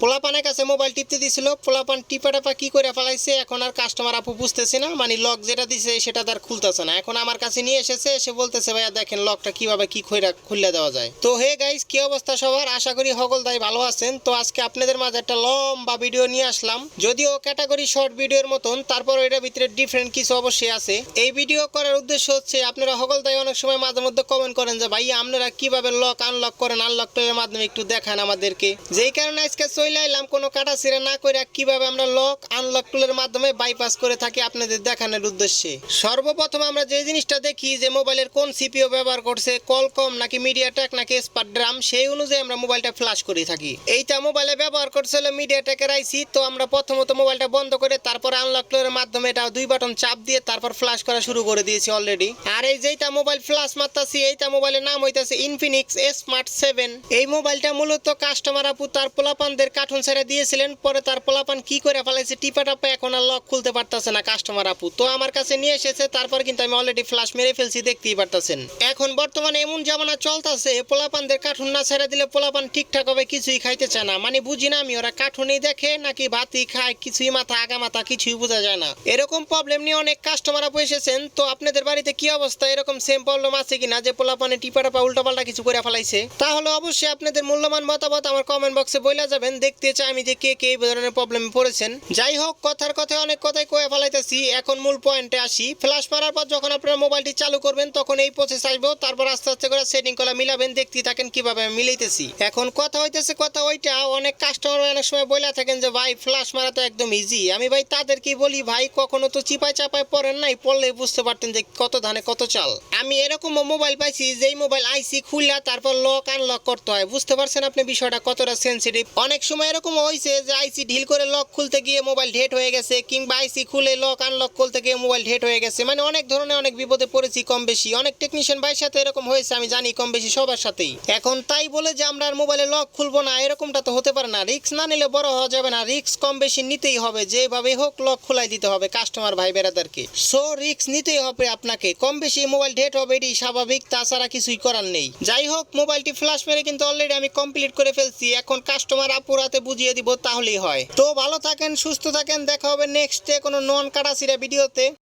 পোলাপানের কাছে মোবাইল টিপতে দিছিল, পোলাপান টিপা টাপা কি করে ফেলাইছে, এখন আর কাস্টমার আপু বুঝতেছে না। মানে লক যেটা দিছে, সেটা তার খুলতেছে না। এখন আমার কাছে নিয়ে এসেছে, এসে বলতেছে, ভাইয়া দেখেন লকটা কীভাবে কি খৈরা খুলে দেওয়া যায়। তো হে গাইস কি অবস্থা সবার? আশা করি সকল দাই ভালো আছেন। তো আজকে আপনাদের মাঝে একটা লম্বা ভিডিও নিয়ে আসলাম। যদিও ক্যাটাগরি শর্ট ভিডিওর মতন তারপর এটার ভিতরে ডিফারেন্ট কিছু অবশ্যই আছে। এই ভিডিও করার উদ্দেশ্য হচ্ছে, আপনারা হগল দাই অনেক সময় মাঝে মধ্যে কমেন্ট করেন যে ভাই আপনারা কীভাবে লক আনলক করেন? আনলক এর মাধ্যমে একটু দেখান আমাদেরকে। যেই কারণে আজকে চলে আইলাম, কোনো কাটা ছিঁড়া না করে কীভাবে আমরা লক আনলক টুলের মাধ্যমে বাইপাস করে থাকি আপনাদের দেখানোর উদ্দেশ্যে? সর্বপ্রথম আমরা যে জিনিসটা দেখি যে মোবাইলের কোন সিপিও ব্যবহার করছে কলকম নাকি মিডিয়াটেক নাকি স্পারড্রাম সেই অনুযায়ী আমরা মোবাইলটা ফ্লাশ করে থাকি। এইটা মোবাইলে ব্যবহার করছিল মিডিয়াটেকের আইসি তো আমরা প্রথমত মোবাইলটা বন্ধ করে তারপর আনলক টুলের মাধ্যমে এটা দুই বাটন চাপ দিয়ে তারপর ফ্লাশ করা শুরু করে দিয়েছি অলরেডি আর এই যেটা মোবাইল ফ্লাশ মারতাছি, এইটা মোবাইলের নাম হইতাছে ইনফিনিক্স স্মার্ট সেভেন এই মোবাইলটা মূলত কাস্টমার আপু, তার পোলাপানদের কার্টুন ছেড়ে দিয়েছিলেন, পরে তার পোলাপান কি করে ফেলাইছে টিপা টাপা এখন আর লক খুলতে পারতাছে না কাস্টমার আপু। তো আমার কাছে নিয়ে এসেছে, তারপর কিন্তু আমি অলরেডি ফ্লাশ মেরে ফেলছি, দেখতেই পারতাছেন। এখন বর্তমানে এমন জামানা চলতেছে, পোলাপানদের কার্টুন না ছেড়ে দিলে পোলাপান ঠিকঠাক ভাবে কিছুই খাইতে চায় না। মানে বুঝি না আমি ওরা কার্টুনই দেখে নাকি ভাতই খায়, কিছুই মাথা আগা মাথা, কিছুই বোঝা যায় না। এরকম প্রবলেম নিয়ে অনেক কাস্টমার আপু এসেছেন, তো আপনাদের বাড়িতে কি অবস্থা? এরকম সেম প্রবলেম আছে কিনা? যে পোলাপানে টিপা টাপা উল্টাপাল্টা কিছু করে ফেলাইছে? তাহলে অবশ্যই আপনাদের মূল্যবান মতামত আমার কমেন্ট বক্সে বইলা যাবেন। দেখতে চাই আমি যে কে কে এই ধরনের প্রবলেমে পড়েছেন। যাই হোক, কথার কথায় অনেক কথাই কয়ে ফেলাইতেছি। এখন মূল পয়েন্টে আসি। ফ্ল্যাশ মারার পর যখন আপনারা মোবাইলটি চালু করবেন, তখন এই প্রসেস আসব। তারপর আস্তে আস্তে করে সেটিং করা মিলাবেন দেখতে থাকেন কীভাবে আমি মিলাইতেছি। এখন কথা হইতেছে কথা ওইটা, অনেক কাস্টমার অনেক সময় বলে থাকেন যে, ভাই ফ্ল্যাশ মারা তো একদম ইজি আমি ভাই তাদেরকেই বলি, ভাই, কখনো তো চিপায় চাপায় পড়েন নাই পড়লে বুঝতে পারতেন যে কত ধানে কত চাল। আমি এরকম মোবাইল পাইছি, যেই মোবাইল আইসি খুললা, তারপর লক আনলক করতে হয়। বুঝতে পারছেন আপনি বিষয়টা কতটা সেনসিটিভ অনেক সময় এরকম হয়েছে যে আইসি ঢিল করে লক খুলতে গিয়ে মোবাইল ডেট হয়ে গেছে, কিংবা আইসি খুলে লক আনলক করতে গিয়ে মোবাইল ডেট হয়ে গেছে। মানে অনেক ধরনের অনেক বিপদে পড়েছি কম বেশি। অনেক টেকনিশিয়ান ভাইয়ের সাথে এরকম হয়েছে, আমি জানি কম বেশি সবার সাথেই। এখন তাই বলে যে আমরা আর মোবাইলে লক খুলবো না, এরকমটা তো হতে পারে না। রিক্স না নিলে বড় হওয়া যাবে না। রিক্স কম বেশি নিতেই হবে, যেভাবে হোক লক খোলাই দিতে হবে কাস্টমার ভাই বেড়াদারকে। সো রিক্স নিতেই হবে আপনাকে। কম বেশি মোবাইল ডেট হবে এটি স্বাভাবিক, তাছাড়া কিছুই করার নেই। যাই হোক মোবাইলটি ফ্ল্যাশ মেরে কিন্তু অলরেডি আমি কমপ্লিট করে ফেলছি। এখন কাস্টমার আপুরাতে বুঝিয়ে দিব তাহলেই হয়। তো ভালো থাকেন, সুস্থ থাকেন, দেখা হবে নেক্সট কোনো নন কাটা ভিডিওতে।